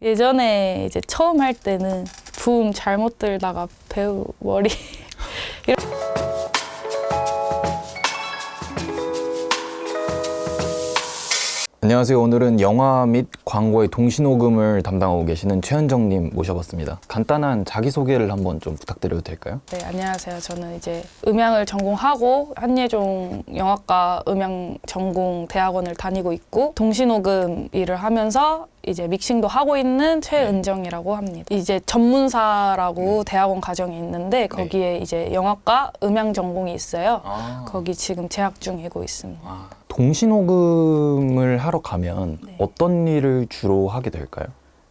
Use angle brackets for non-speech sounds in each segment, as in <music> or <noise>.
예전에 이제 처음 할 때는 부음 잘못 들다가 배우 머리 <laughs> 안녕하세요. 오늘은 영화 및 광고의 동시녹음을 담당하고 계시는 최현정님 모셔봤습니다. 간단한 자기소개를 한번 좀 부탁드려도 될까요? 네, 안녕하세요. 저는 이제 음향을 전공하고 한예종 영화과 음향 전공 대학원을 다니고 있고 동시녹음 일을 하면서 이제 믹싱도 하고 있는 최은정이라고 합니다. 이제 전문사라고 대학원 과정이 있는데 거기에 이제 영화과 음향 전공이 있어요. 아, 거기 지금 재학 중이고 있습니다. 아, 동시녹음을 하러 가면 네. 어떤 일을 주로 하게 될까요?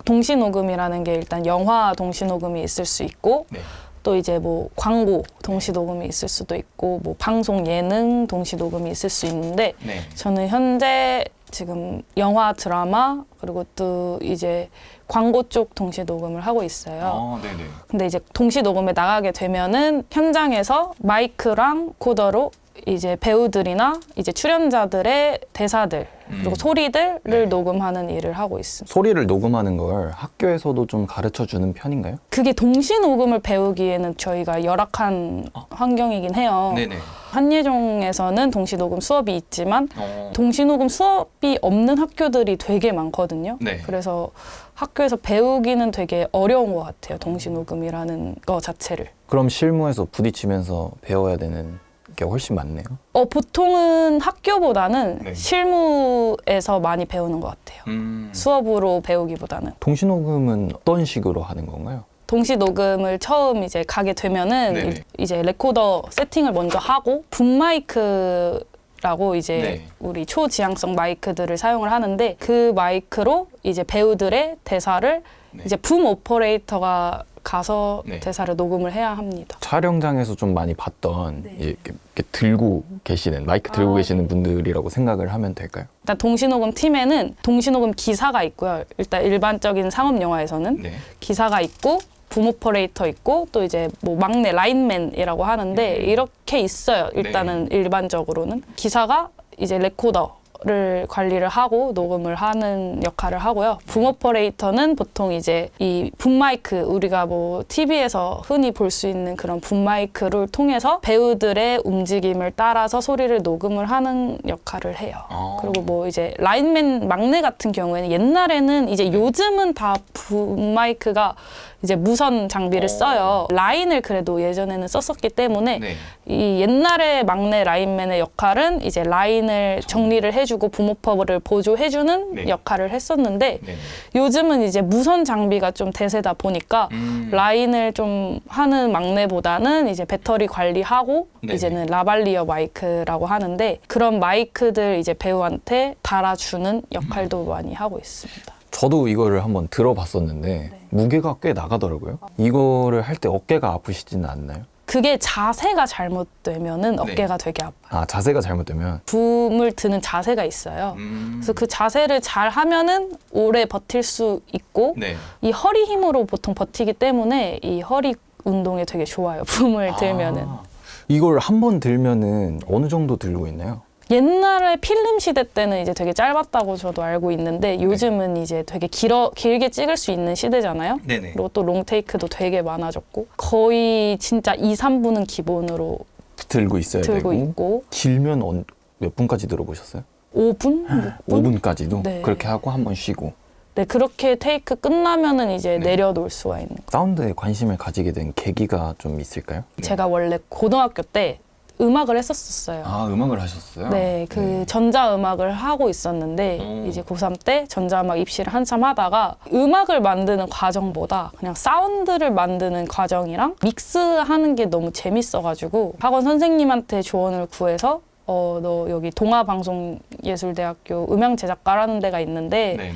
동시녹음이라는 게 일단 영화 동시녹음이 있을 수 있고 네. 또 이제 뭐 광고 동시 녹음이 있을 수도 있고 뭐 방송 예능 동시 녹음이 있을 수 있는데 네. 저는 현재 지금 영화 드라마 그리고 또 이제 광고 쪽 동시 녹음을 하고 있어요. 아, 네네. 근데 이제 동시 녹음에 나가게 되면은 현장에서 마이크랑 코더로 이제 배우들이나 이제 출연자들의 대사들 그리고 음. 소리들을 네. 녹음하는 일을 하고 있습니다. 소리를 녹음하는 걸 학교에서도 좀 가르쳐 주는 편인가요? 그게 동시 녹음을 배우기에는 저희가 열악한 환경이긴 해요. 어. 네네. 한예종에서는 동시 녹음 수업이 있지만 어, 동시 녹음 수업이 없는 학교들이 되게 많거든요. 네. 그래서 학교에서 배우기는 되게 어려운 것 같아요. 동시 녹음이라는 거 자체를. 그럼 실무에서 부딪히면서 배워야 되는 게 훨씬 많네요. 어, 보통은 학교보다는 네. 실무에서 많이 배우는 것 같아요. 음. 수업으로 배우기보다는. 동시녹음은 어떤 식으로 하는 건가요? 동시 녹음을 처음 이제 가게 되면은 네네. 이- 이제 레코더 세팅을 먼저 하고 붐 마이크 라고 이제 네. 우리 초지향성 마이크들을 사용을 하는데 그 마이크로 이제 배우들의 대사를 네. 이제 붐 오퍼레이터가 가서 네. 대사를 녹음을 해야 합니다. 촬영장에서 좀 많이 봤던 네. 이렇게, 이렇게 들고 계시는 마이크 들고 아. 계시는 분들이라고 생각을 하면 될까요? 일단 동시녹음 팀에는 동시녹음 기사가 있고요. 일단 일반적인 상업 영화에서는 네. 기사가 있고 붐 오퍼레이터 있고 또 이제 뭐 막내 라인맨이라고 하는데 음. 이렇게 있어요. 일단은 일반적으로는 기사가 이제 레코더 를 관리를 하고 녹음을 하는 역할을 하고요. 붐 오퍼레이터는 보통 이제 이 붐 마이크 우리가 뭐 TV에서 흔히 볼 수 있는 그런 붐 마이크를 통해서 배우들의 움직임을 따라서 소리를 녹음을 하는 역할을 해요. 아. 그리고 뭐 이제 라인맨 막내 같은 경우에는 옛날에는 이제 요즘은 다붐 마이크가 이제 무선 장비를 어. 써요. 라인을 그래도 예전에는 썼었기 때문에 네. 이 옛날에 막내 라인맨의 역할은 이제 라인을 정리를 해주고 붐오퍼를 보조해주는 네. 역할을 했었는데 네. 요즘은 이제 무선 장비가 좀 대세다 보니까 음. 라인을 좀 하는 막내보다는 이제 배터리 관리하고 네네. 이제는 라발리어 마이크라고 하는데 그런 마이크들 이제 배우한테 달아주는 역할도 음. 많이 하고 있습니다. 저도 이거를 한번 들어봤었는데 네. 무게가 꽤 나가더라고요. 이거를 할 때 어깨가 아프시지는 않나요? 그게 자세가 잘못되면은 네. 어깨가 되게 아파. 아 자세가 잘못되면. 붐을 드는 자세가 있어요. 음. 그래서 그 자세를 잘 하면은 오래 버틸 수 있고 네. 이 허리 힘으로 보통 버티기 때문에 이 허리 운동에 되게 좋아요. 붐을 들면은. 아, 이걸 한 번 들면은 어느 정도 들고 있나요? 옛날에 필름 시대 때는 이제 되게 짧았다고 저도 알고 있는데 요즘은 이제 되게 길어 길게 찍을 수 있는 시대잖아요. 네네. 그리고 또 롱테이크도 되게 많아졌고 거의 진짜 2, 3분은 기본으로 들고 있어야 들고 되고 있고 길면 언- 몇 분까지 들어보셨어요? 5분? 6분? 5분까지도 <gasps> 네. 그렇게 하고 한 번 쉬고 네, 그렇게 테이크 끝나면은 이제 네. 내려놓을 수가 있는. 사운드에 관심을 가지게 된 계기가 좀 있을까요? 제가 원래 고등학교 때 음악을 했었었어요. 아 음악을 하셨어요? 네, 그 전자 음악을 하고 있었는데 오. 이제 고3 때 전자 음악 입시를 한참 하다가 음악을 만드는 과정보다 그냥 사운드를 만드는 과정이랑 믹스하는 게 너무 재밌어가지고 학원 선생님한테 조언을 구해서 어, 너 여기 동아방송예술대학교 음향 제작과라는 데가 있는데 네네.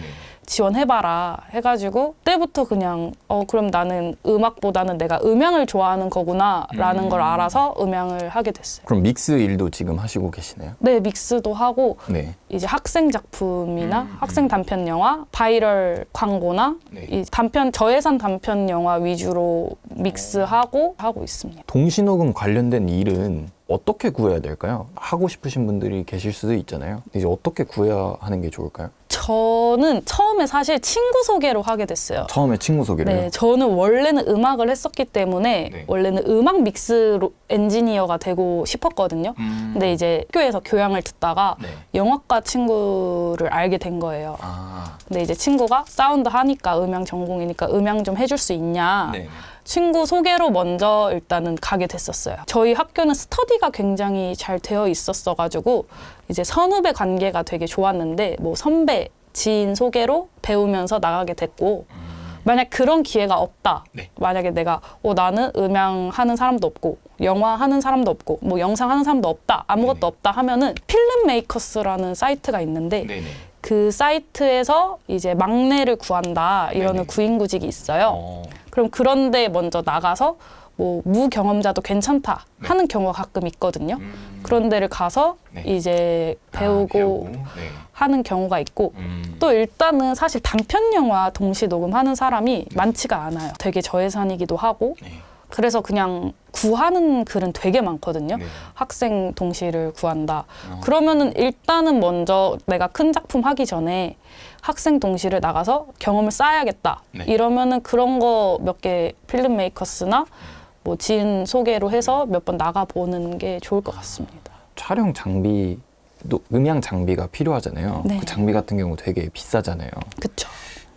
지원해봐라 해가지고 그때부터 그냥 어 그럼 나는 음악보다는 내가 음향을 좋아하는 거구나라는 음. 걸 알아서 음향을 하게 됐어요. 그럼 믹스 일도 지금 하시고 계시나요? 네 믹스도 하고 네. 이제 학생 작품이나 음, 학생 단편 영화, 바이럴 광고나 네. 이 단편 저예산 단편 영화 위주로 믹스하고 하고 있습니다. 동시녹음 관련된 일은 어떻게 구해야 될까요? 하고 싶으신 분들이 계실 수도 있잖아요. 이제 어떻게 구해야 하는 게 좋을까요? 저는 처음에 사실 친구 소개로 하게 됐어요. 처음에 친구 소개를. 네, 저는 원래는 음악을 했었기 때문에 네. 원래는 음악 믹스 로- 엔지니어가 되고 싶었거든요. 음. 근데 이제 학교에서 교양을 듣다가 네. 영화과 친구를 알게 된 거예요. 아. 근데 이제 친구가 사운드 하니까 음향 전공이니까 음향 좀 해줄 수 있냐. 네. 친구 소개로 먼저 일단은 가게 됐었어요. 저희 학교는 스터디가 굉장히 잘 되어 있었어가지고 이제 선후배 관계가 되게 좋았는데 뭐 선배, 지인 소개로 배우면서 나가게 됐고 만약 그런 기회가 없다. 네. 만약에 내가 어 나는 음향 하는 사람도 없고 영화 하는 사람도 없고 뭐 영상 하는 사람도 없다. 아무것도 네네. 없다 하면은 필름 메이커스라는 사이트가 있는데 네네. 그 사이트에서 이제 막내를 구한다 이러는 네네. 구인구직이 있어요. 어. 그럼 그런데 먼저 나가서 뭐 무경험자도 괜찮다 네. 하는 경우가 가끔 있거든요. 음. 그런 데를 가서 네. 이제 아, 배우고 배우고. 네. 하는 경우가 있고 음. 또 일단은 사실 단편 영화 동시 녹음하는 사람이 많지가 않아요. 되게 저예산이기도 하고 네. 그래서 그냥 구하는 글은 되게 많거든요. 네. 학생 동시를 구한다. 어. 그러면은 일단은 먼저 내가 큰 작품 하기 전에 학생 동시를 나가서 경험을 쌓아야겠다. 네. 이러면은 그런 거 몇 개 필름 메이커스나 뭐 지인 소개로 해서 몇 번 나가 보는 게 좋을 것 같습니다. 촬영 장비 또 음향 장비가 필요하잖아요. 네. 그 장비 같은 경우 되게 비싸잖아요. 그쵸.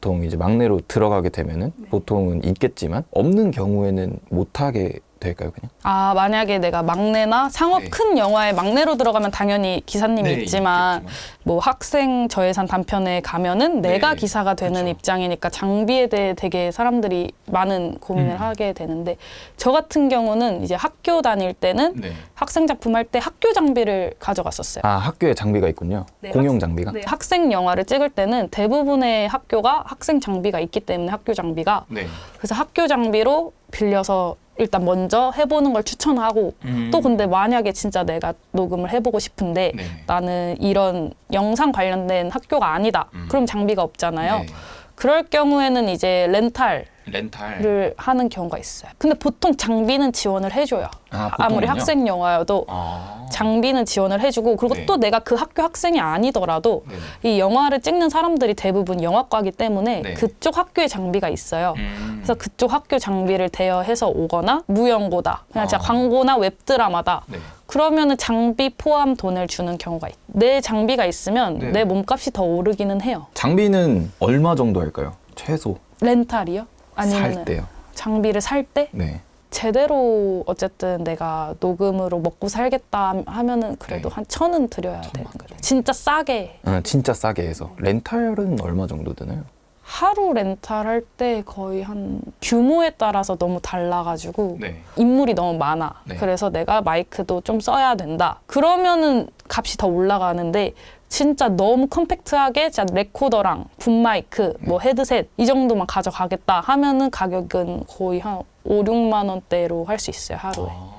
보통 이제 막내로 들어가게 되면은 네. 보통은 있겠지만 없는 경우에는 못 하게 될까요, 그냥? 아 만약에 내가 막내나 상업 네. 큰 영화에 막내로 들어가면 당연히 기사님이 네, 있지만 있겠지만. 뭐 학생 저예산 단편에 가면은 내가 네, 기사가 되는 그쵸. 입장이니까 장비에 대해 되게 사람들이 많은 고민을 음. 하게 되는데 저 같은 경우는 이제 학교 다닐 때는 네. 학생 작품 할 때 학교 장비를 가져갔었어요. 아 학교에 장비가 있군요. 네, 공용 장비가. 네, 학생 영화를 찍을 때는 대부분의 학교가 학생 장비가 있기 때문에 학교 장비가 네. 그래서 학교 장비로 빌려서 일단 먼저 해보는 걸 추천하고 음. 또 근데 만약에 진짜 내가 녹음을 해보고 싶은데 네. 나는 이런 영상 관련된 학교가 아니다. 음. 그럼 장비가 없잖아요. 네. 그럴 경우에는 이제 렌탈을 렌탈. 하는 경우가 있어요. 근데 보통 장비는 지원을 해줘요. 아, 아무리 보통은요? 학생 영화여도 아. 장비는 지원을 해주고 그리고 네. 또 내가 그 학교 학생이 아니더라도 네네. 이 영화를 찍는 사람들이 대부분 영화과이기 때문에 네. 그쪽 학교에 장비가 있어요. 음. 그래서 그쪽 학교 장비를 대여해서 오거나 무연고다. 그냥 진짜 아. 광고나 웹드라마다. 네. 그러면은 장비 포함 돈을 주는 경우가 있. 내 장비가 있으면 네. 내 몸값이 더 오르기는 해요. 장비는 얼마 정도 할까요? 최소 렌탈이요? 아니면 살 때요. 장비를 살 때 네. 제대로 어쨌든 내가 녹음으로 먹고 살겠다 하면은 그래도 네. 한 천은 드려야 되는 천만 거죠. 진짜 싸게 아, 진짜 싸게 해서 렌탈은 얼마 정도 드나요? 하루 렌탈 할 때 거의 한 규모에 따라서 너무 달라가지고 네. 인물이 너무 많아. 네. 그래서 내가 마이크도 좀 써야 된다. 그러면은 값이 더 올라가는데 진짜 너무 컴팩트하게 진짜 레코더랑 붐 마이크, 뭐 네. 헤드셋 이 정도만 가져가겠다 하면은 가격은 거의 한 5, 6만 원대로 할 수 있어요, 하루에. 아.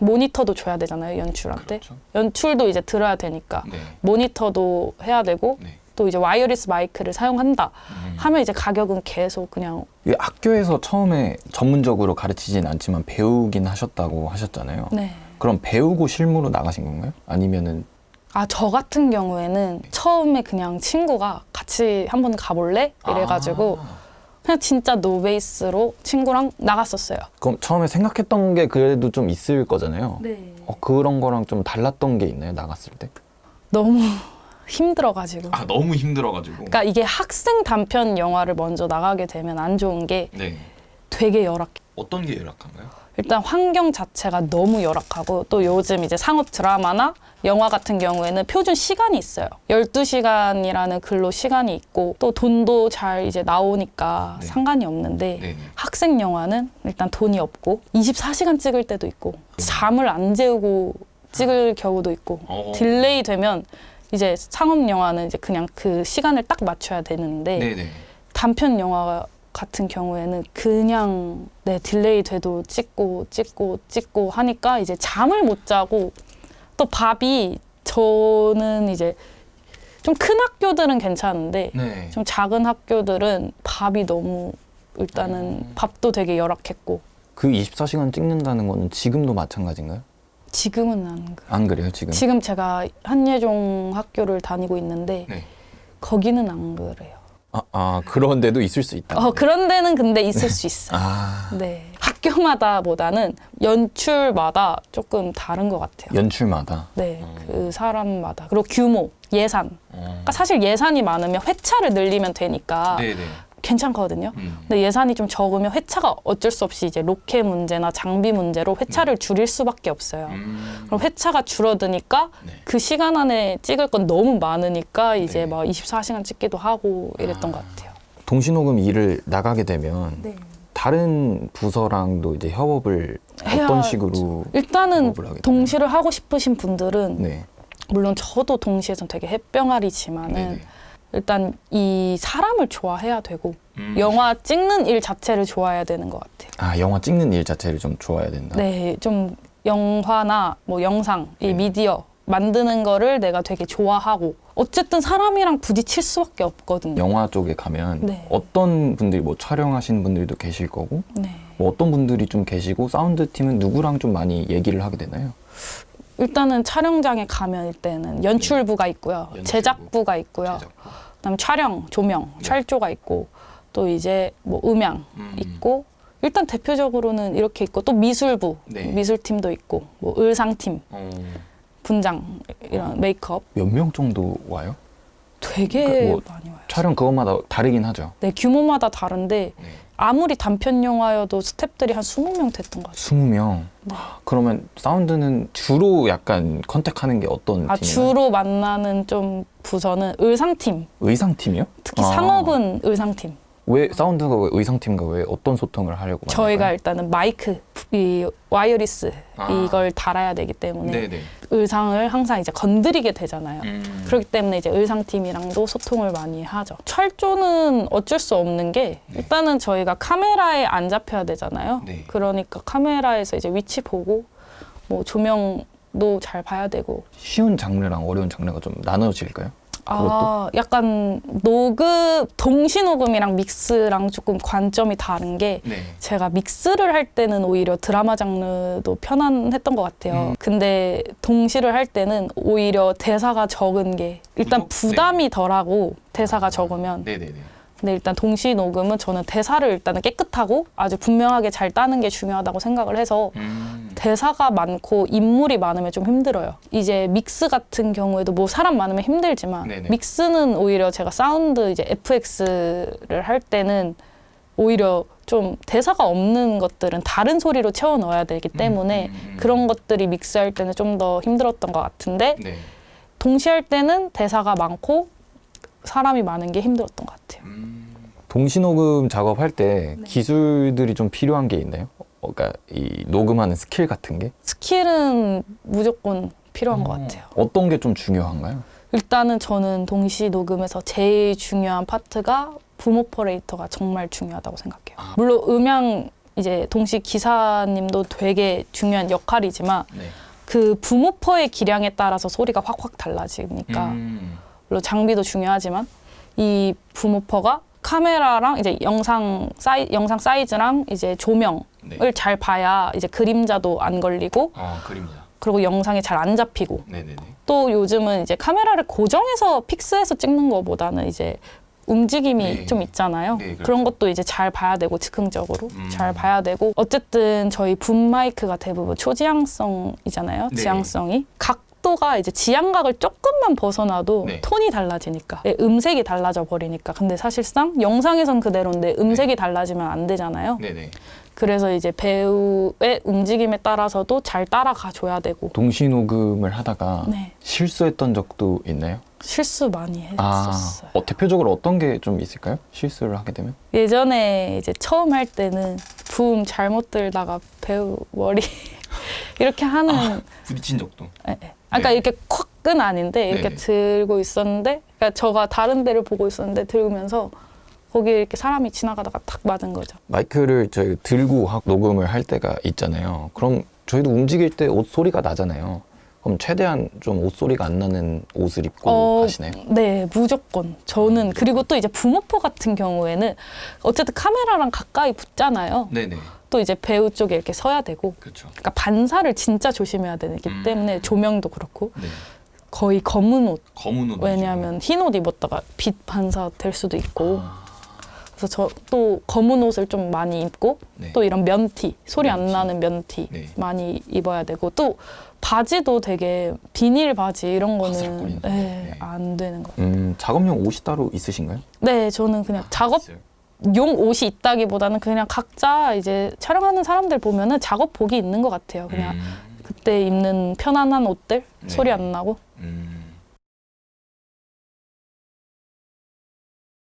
모니터도 줘야 되잖아요, 연출한테. 그렇죠. 연출도 이제 들어야 되니까. 네. 모니터도 해야 되고 네. 또 이제 와이어리스 마이크를 사용한다 음. 하면 이제 가격은 계속 그냥 이 학교에서 처음에 전문적으로 가르치진 않지만 배우긴 하셨다고 하셨잖아요. 네. 그럼 배우고 실무로 나가신 건가요? 아니면은 아, 저 같은 경우에는 처음에 그냥 친구가 같이 한번 가볼래? 이래가지고 아. 그냥 진짜 노베이스로 친구랑 나갔었어요. 그럼 처음에 생각했던 게 그래도 좀 있을 거잖아요. 네. 어, 그런 거랑 좀 달랐던 게 있나요? 나갔을 때? 너무 <laughs> 힘들어가지고. 아 너무 힘들어가지고. 그러니까 이게 학생 단편 영화를 먼저 나가게 되면 안 좋은 게 네. 되게 열악해. 어떤 게 열악한가요? 일단 환경 자체가 너무 열악하고 또 요즘 이제 상업 드라마나 영화 같은 경우에는 표준 시간이 있어요. 12시간이라는 근로 시간이 있고 또 돈도 잘 이제 나오니까 네. 상관이 없는데 네. 학생 영화는 일단 돈이 없고 24시간 찍을 때도 있고 잠을 안 재우고 찍을 경우도 있고 어. 딜레이 되면 이제 상업 영화는 이제 그냥 그 시간을 딱 맞춰야 되는데 네네. 단편 영화 같은 경우에는 그냥 네 딜레이 돼도 찍고 찍고 찍고 하니까 이제 잠을 못 자고 또 밥이 저는 이제 좀 큰 학교들은 괜찮은데 네. 좀 작은 학교들은 밥이 너무 일단은 음. 밥도 되게 열악했고 그 24시간 찍는다는 거는 지금도 마찬가지인가요? 지금은 안 그래요. 안 그래요, 지금? 지금 제가 한예종 학교를 다니고 있는데 네. 거기는 안 그래요. 아, 아 그런 데도 있을 수 있다. 어, 그런 데는 근데 있을 수 있어요. 아 네. 학교마다보다는 연출마다 조금 다른 것 같아요. 연출마다. 네, 어. 그 사람마다 그리고 규모, 예산. 어. 그러니까 사실 예산이 많으면 회차를 늘리면 되니까 네네. 괜찮거든요. 음. 근데 예산이 좀 적으면 회차가 어쩔 수 없이 이제 로케 문제나 장비 문제로 회차를 줄일 수밖에 없어요. 음. 그럼 회차가 줄어드니까 네. 그 시간 안에 찍을 건 너무 많으니까 이제 네. 막 24시간 찍기도 하고 이랬던 아. 것 같아요. 동시녹음 일을 나가게 되면 네. 다른 부서랑도 이제 협업을 어떤 식으로 일단은? 동시를 하고 싶으신 분들은 네. 물론 저도 동시에선 되게 햇병아리지만은 네네. 일단 이 사람을 좋아해야 되고 음. 영화 찍는 일 자체를 좋아해야 되는 것 같아요. 아 영화 찍는 일 자체를 좀 좋아야 된다. 네, 좀 영화나 뭐 영상, 이 네. 미디어 만드는 거를 내가 되게 좋아하고 어쨌든 사람이랑 부딪힐 수밖에 없거든요. 영화 쪽에 가면 네. 어떤 분들이 뭐 촬영하시는 분들도 계실 거고 네. 뭐 어떤 분들이 좀 계시고 사운드 팀은 누구랑 좀 많이 얘기를 하게 되나요? 일단은 촬영장에 가면 일단은 연출부가 있고요, 연출부. 제작부가 있고요, 제작부. 그다음 촬영, 조명, 네. 촬조가 있고 또 이제 뭐 음향 음. 있고 일단 대표적으로는 이렇게 있고 또 미술부, 네. 미술팀도 있고 뭐 의상팀, 어. 분장 이런 메이크업 몇 명 정도 와요? 되게 그러니까 뭐 많이 와요. 촬영 그것마다 다르긴 하죠. 네, 규모마다 다른데 네. 아무리 단편 영화여도 스탭들이 한 20명 됐던 것 같아요. 20명. 네. 그러면 사운드는 주로 약간 컨택하는 게 어떤 아, 팀이에요? 주로 만나는 좀 부서는 의상팀, 의상팀이요? 특히 아. 상업은 의상팀. 왜 사운드가 왜 의상팀과 왜 어떤 소통을 하려고 저희가 거예요? 일단은 마이크, 이 와이어리스 아. 이걸 달아야 되기 때문에 네네. 의상을 항상 이제 건드리게 되잖아요. 음. 그렇기 때문에 이제 의상팀이랑도 소통을 많이 하죠. 철조는 어쩔 수 없는 게 네. 일단은 저희가 카메라에 안 잡혀야 되잖아요. 네. 그러니까 카메라에서 이제 위치 보고 뭐 조명도 잘 봐야 되고 쉬운 장르랑 어려운 장르가 좀 나눠질까요? 아 약간 녹음 동시 녹음이랑 믹스랑 조금 관점이 다른 게 네. 제가 믹스를 할 때는 오히려 드라마 장르도 편안했던 것 같아요. 음. 근데 동시를 할 때는 오히려 대사가 적은 게 일단 부족- 부담이 덜하고 대사가 적으면 네네네. 근데 일단 동시 녹음은 저는 대사를 일단은 깨끗하고 아주 분명하게 잘 따는 게 중요하다고 생각을 해서 음. 대사가 많고 인물이 많으면 좀 힘들어요. 이제 믹스 같은 경우에도 뭐 사람 많으면 힘들지만 네네. 믹스는 오히려 제가 사운드 이제 FX를 할 때는 오히려 좀 대사가 없는 것들은 다른 소리로 채워 넣어야 되기 때문에 음, 음, 음. 그런 것들이 믹스할 때는 좀 더 힘들었던 것 같은데 네. 동시에 할 때는 대사가 많고 사람이 많은 게 힘들었던 것 같아요. 음. 동시 녹음 작업할 때 네. 기술들이 좀 필요한 게 있나요? 어, 그러니까 이 녹음하는 스킬 같은 게 스킬은 무조건 필요한 것 같아요. 어떤 게 좀 중요한가요? 일단은 저는 동시 녹음에서 제일 중요한 파트가 붐 오퍼레이터가 정말 중요하다고 생각해요. 아. 물론 음향 이제 동시 기사님도 되게 중요한 역할이지만 네. 그 붐 오퍼의 기량에 따라서 소리가 확확 달라지니까 음. 물론 장비도 중요하지만 이 붐 오퍼가 카메라랑 이제 영상 사이 영상 사이즈랑 이제 조명을 네. 잘 봐야 이제 그림자도 안 걸리고 어 그림자. 그리고 영상이 잘 안 잡히고 네네네. 또 요즘은 이제 카메라를 고정해서 픽스해서 찍는 것보다는 이제 움직임이 네. 좀 있잖아요. 네, 그렇죠. 그런 것도 이제 잘 봐야 되고 즉흥적으로 음. 잘 봐야 되고 어쨌든 저희 붐 마이크가 대부분 초지향성이잖아요. 네. 지향성이 각 도가 이제 지향각을 조금만 벗어나도 네. 톤이 달라지니까 예, 음색이 달라져 버리니까 근데 사실상 영상에선 그대로인데 음색이 달라지면 안 되잖아요. 네네. 그래서 이제 배우의 움직임에 따라서도 잘 따라가 줘야 되고 동시 녹음을 하다가 네. 실수했던 적도 있나요? 실수 많이 아, 했었어요. 어, 대표적으로 어떤 게 좀 있을까요? 실수를 하게 되면? 예전에 이제 처음 할 때는 붐 잘못 들다가 배우 머리 이렇게 하는 부딪힌 적도. 예, 예. 아, 그러니까 네. 이렇게 콱은 아닌데 이렇게 네네. 들고 있었는데 그러니까 저가 다른 데를 보고 있었는데 들으면서 거기 이렇게 사람이 지나가다가 탁 맞은 거죠. 마이크를 저희 들고 하- 녹음을 할 때가 있잖아요. 그럼 저희도 움직일 때 옷 소리가 나잖아요. 그럼 최대한 좀 옷 소리가 안 나는 옷을 입고 어, 하시나요? 네, 무조건. 저는 그리고 또 이제 부모포 같은 경우에는 어쨌든 카메라랑 가까이 붙잖아요. 네네. 또 이제 배우 쪽에 이렇게 서야 되고 그렇죠. 그러니까 반사를 진짜 조심해야 되기 음. 때문에 조명도 그렇고 네. 거의 검은 옷. 검은 옷. 왜냐하면 흰 옷 입었다가 빛 반사 될 수도 있고. 아, 그래서 저 또 검은 옷을 좀 많이 입고 네. 또 이런 면티 소리 안 면티. 나는 면티 네. 많이 입어야 되고 또 바지도 되게 비닐 바지 이런 거는 바스락거리는 거. 네, 네. 안 되는 거. 음, 작업용 옷이 따로 있으신가요? 네, 저는 그냥 작업용 있어요? 옷이 있다기보다는 그냥 각자 이제 촬영하는 사람들 보면은 작업복이 있는 것 같아요. 그냥 음, 그때 입는 편안한 옷들 네. 소리 안 나고 음.